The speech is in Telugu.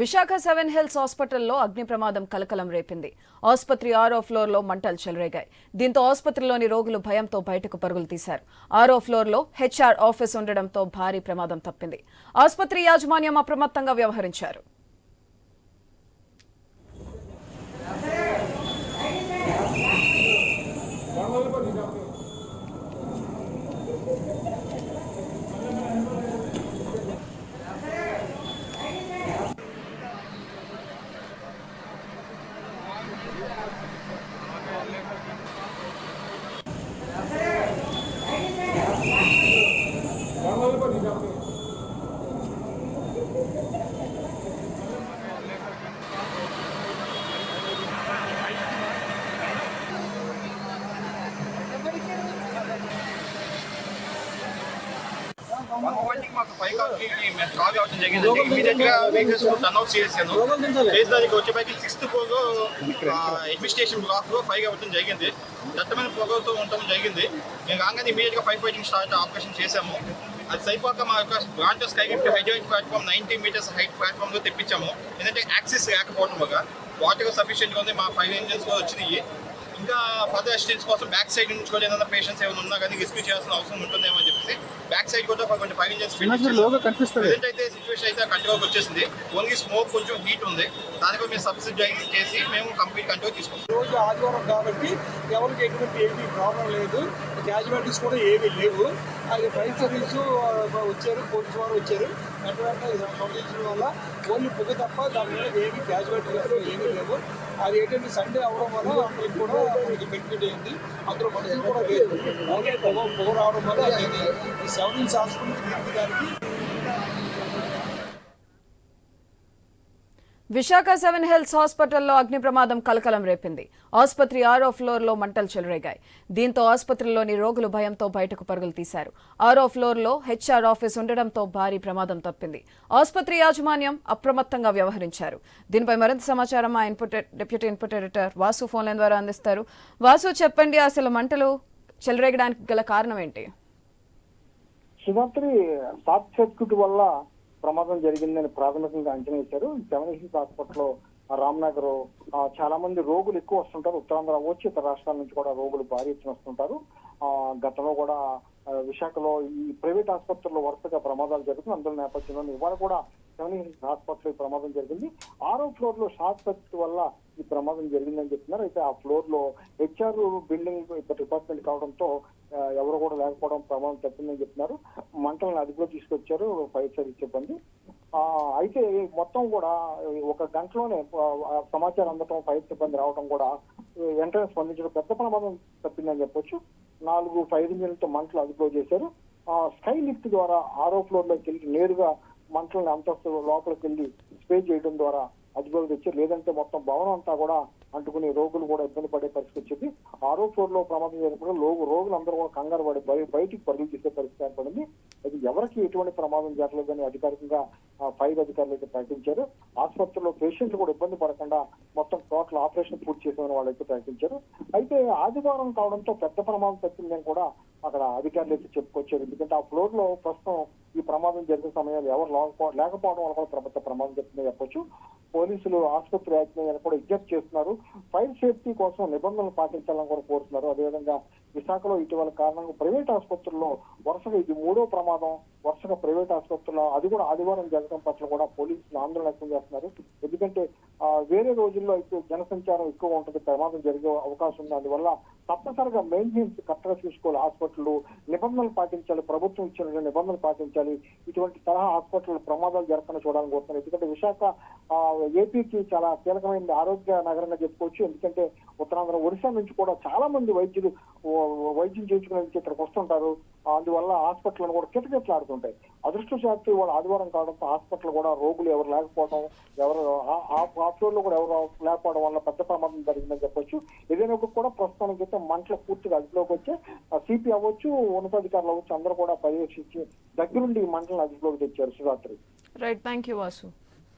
విశాఖ సెవెన్ హిల్స్ హాస్పిటల్లో అగ్ని ప్రమాదం కలకలం రేపింది. ఆసుపత్రి ఆరో ఫ్లోర్లో మంటలు చెలరేగాయి. దీంతో ఆసుపత్రిలోని రోగులు భయంతో బయటకు పరుగులు తీశారు. ఆరో ఫ్లోర్లో హెచ్ఆర్ ఆఫీస్ ఉండడంతో భారీ ప్రమాదం తప్పింది. ఆసుపత్రి యాజమాన్యం అప్రమత్తంగా వ్యవహరించారు. మాకు ఫైవ్ కాల్కి మేము కాల్ కావడం జరిగిందండి ఇమీడియట్ వెహికల్స్ అనౌన్స్ చేశాను చేసిన దానికి వచ్చేపైకి సిక్స్త్ ఫ్లోర్ అడ్మినిస్ట్రేషన్ బ్లాక్లో ఫైవ్ అవ్వడం జరిగింది. దట్టమైన పొగలతో ఉండటం జరిగింది. మేము కాగానే ఇమీడియట్గా ఫైవ్ ఫైటింగ్ స్టార్ట్ ఆపరేషన్ చేశాము. అది సరిపోక మా యొక్క branch sky gift hydraulic platform ninety metres height ప్లాట్ఫామ్లో తెప్పించాము. ఎందుకంటే యాక్సెస్ లేకపోవడం వల్ల వాటర్ సఫిషియెంట్గా ఉంది. మా ఫైవ్ ఇంజన్స్ కూడా వచ్చినాయి. ఇంకా ఫర్దర్ అసిస్టెన్స్ కోసం బ్యాక్ సైడ్ నుంచి కూడా ఏదైనా పేషెంట్స్ ఏమైనా ఉన్నా కానీ రెస్క్యూ చేయాల్సిన అవసరం ఉంటుందేమో అని చెప్పేసి బ్యాక్ సైడ్ కూడా కొంచెం ఫైవ్ ఇంజన్స్ అయితే సిచ్యువేషన్ అయితే కంట్రోల్కి వచ్చేసింది. ఓన్లీ స్మోక్ కొంచెం హీట్ ఉంది. దానికి మేము సబ్సిడైజ్ చేసి మేము కంప్లీట్ కంట్రోల్ తీసుకుంటాం. రోజు ఆదివారం కాబట్టి ఎవరికి ఎటువంటి ఏమీ ప్రాబ్లం లేదు. క్యాజువాలిటీస్ కూడా ఏమీ లేవు. అది ఫైర్ సర్వీస్ వచ్చారు పోలీసు వారు వచ్చారు. వెంటనే సంబంధించడం వల్ల ఓన్లీ పొగ తప్ప దాని మీద ఏమీ క్యాజువాలిటీస్ ఏమీ లేవు. అది ఏంటంటే సండే అవడం వల్ల అందరికి కూడా మనకి బెనిఫిట్ అయింది. అందులో మనుషులు కూడా లేదు. ఓన్లీ పొగ పొగ రావడం వల్ల ఈ సెవెన్ ఇన్స్ హాస్పిటల్కి దానికి విశాఖ సెవెన్ హెల్త్ హాస్పిటల్లో అగ్ని ప్రమాదం కలకలం రేపింది. ఆసుపత్రి ఆరో ఫ్లోర్లో మంటలు చెలరేగాయి. దీంతో ఆసుపత్రిలోని రోగులు భయంతో బయటకు పరుగులు తీశారు. ఆరో ఫ్లోర్లో హెచ్ఆర్ ఆఫీస్ ఉండడంతో భారీ ప్రమాదం తప్పింది. ఆసుపత్రి యాజమాన్యం అప్రమత్తంగా వ్యవహరించారు. దీనిపై మరింత సమాచారం మా input deputy input editor Vasu phone line ద్వారా అందిస్తారు. వాసు చెప్పండి అసలు మంటలు చెలరేగడానికి గల కారణం ఏంటి? శివరాత్రి షార్ట్ సర్క్యూట్ వల్ల ప్రమాదం జరిగిందని ప్రాథమికంగా అంచనా వేశారు. సెవెన్ హిల్స్ హాస్పిటల్లో రామ్నగర్ చాలా మంది రోగులు ఎక్కువ వస్తుంటారు. ఉత్తరాంధ్ర వచ్చి ఇతర రాష్ట్రాల నుంచి కూడా రోగులు భారీ ఎత్తున వస్తుంటారు. ఆ, గతంలో కూడా విశాఖలో ఈ ప్రైవేట్ ఆసుపత్రుల్లో వరుసగా ప్రమాదాలు జరుగుతుంది అందులో నేపథ్యంలో ఇవాళ కూడా సెవెన్ హిల్స్ హాస్పిటల్ ప్రమాదం జరిగింది. ఆరో ఫ్లోర్లో షార్ట్ సర్క్యూట్ వల్ల ఈ ప్రమాదం జరిగిందని చెప్తున్నారు. అయితే ఆ ఫ్లోర్లో హెచ్ఆర్ బిల్డింగ్ డిపార్ట్మెంట్ కావడంతో ఎవరు కూడా లేకపోవడం ప్రమాదం తప్పిందని చెప్తున్నారు. మంటలను అదుపులో తీసుకొచ్చారు ఫైర్ సర్వీస్ సిబ్బంది. అయితే మొత్తం కూడా ఒక గంటలోనే సమాచారం అందటం ఫైర్ సిబ్బంది రావడం కూడా వెంటనే స్పందించడం పెద్ద ప్రమాదం తప్పిందని చెప్పొచ్చు. నాలుగు ఫైర్ ఇంజన్లతో మంటలు అదుపులో చేశారు. ఆ, స్కై లిఫ్ట్ ద్వారా ఆరో ఫ్లోర్లోకి వెళ్ళి నేరుగా మంటలను అంతస్తు లోపలికి వెళ్ళి స్ప్రే చేయడం ద్వారా అదుపులోకి తెచ్చారు. లేదంటే మొత్తం భవనం అంతా కూడా అంటుకుని రోగులు కూడా ఇబ్బంది పడే పరిస్థితి వచ్చింది. ఆరో ఫ్లోర్లో ప్రమాదం జరిగినప్పుడు లోగు రోగులందరూ కూడా కంగారు పడి బయ- బయటికి పరుగులు చేసే పరిస్థితి ఏర్పడింది. అది ఎవరికి ఎటువంటి ప్రమాదం జరగలేదని అధికారికంగా ఫైర్ అధికారులు అయితే ప్రకటించారు. ఆసుపత్రిలో పేషెంట్లు కూడా ఇబ్బంది పడకుండా మొత్తం టోటల్ ఆపరేషన్ పూర్తి చేసామని వాళ్ళు అయితే ప్రకటించారు. అయితే ఆదివారం కావడంతో పెద్ద ప్రమాదం తప్పిందని కూడా అక్కడ అధికారులు అయితే చెప్పుకొచ్చారు. ఎందుకంటే ఆ ఫ్లోర్లో ప్రస్తుతం ఈ ప్రమాదం జరిగిన సమయంలో ఎవరు లేకపోవడం వల్ల కూడా పెద్ద ప్రమాదం జరిగిందని చెప్పొచ్చు. పోలీసులు ఆసుపత్రి యాజమాన్యాలు కూడా విజ్ఞప్తి చేస్తున్నారు. ఫైర్ సేఫ్టీ కోసం నిబంధనలు పాటించాలని కూడా కోరుతున్నారు. అదేవిధంగా విశాఖలో ఇటీవల కారణంగా ప్రైవేట్ ఆసుపత్రుల్లో వరుసగా ఇది మూడో ప్రమాదం. వరుసగా ప్రైవేట్ ఆసుపత్రుల్లో అది కూడా ఆదివారం జరగడం పట్ల కూడా పోలీసులు ఆందోళన వ్యక్తం చేస్తున్నారు. ఎందుకంటే వేరే రోజుల్లో అయితే జనసంచారం ఎక్కువ ఉంటుంది ప్రమాదం జరిగే అవకాశం ఉంది. అందువల్ల తప్పనిసరిగా మెయింటెనెన్స్ కరెక్ట్గా చూసుకోవాలి. హాస్పిటల్ నిబంధనలు పాటించాలి ప్రభుత్వం ఇచ్చిన నిబంధనలు పాటించాలి. ఇటువంటి తరహా హాస్పిటల్ ప్రమాదాలు జరగకుండా చూడాలని కోరుతున్నారు. ఎందుకంటే విశాఖ ఏపీకి చాలా కీలకమైన ఆరోగ్య నగరంగా చెప్పుకోవచ్చు. ఎందుకంటే ఉత్తరాంధ్ర ఒడిశా నుంచి కూడా చాలా మంది వైద్యులు వైద్యం చేయించుకునేందుకు ఇక్కడికి వస్తుంటారు. అందువల్ల హాస్పిటల్ కూడా కిటకిటలాడుతుంటాయి. అదృష్టశాత్తు ఇవాళ ఆదివారం కావడంతో హాస్పిటల్ కూడా రోగులు ఎవరు లేకపోవడం ఎవరు ఆఫ్లో కూడా ఎవరు లేకపోవడం వల్ల పెద్ద ప్రమాదం జరిగిందని చెప్పొచ్చు. ఏదైనా ఒక కూడా ప్రస్తుతానికి అయితే మంటలు పూర్తిగా అదుపులోకి వచ్చి సిపి అవ్వచ్చు ఉన్నతాధికారులు అవ్వచ్చు అందరూ కూడా పర్యవేక్షించి దగ్గరుండి ఈ మంటలను అదుపులోకి తెచ్చారు Shivaratri right thank you Vasu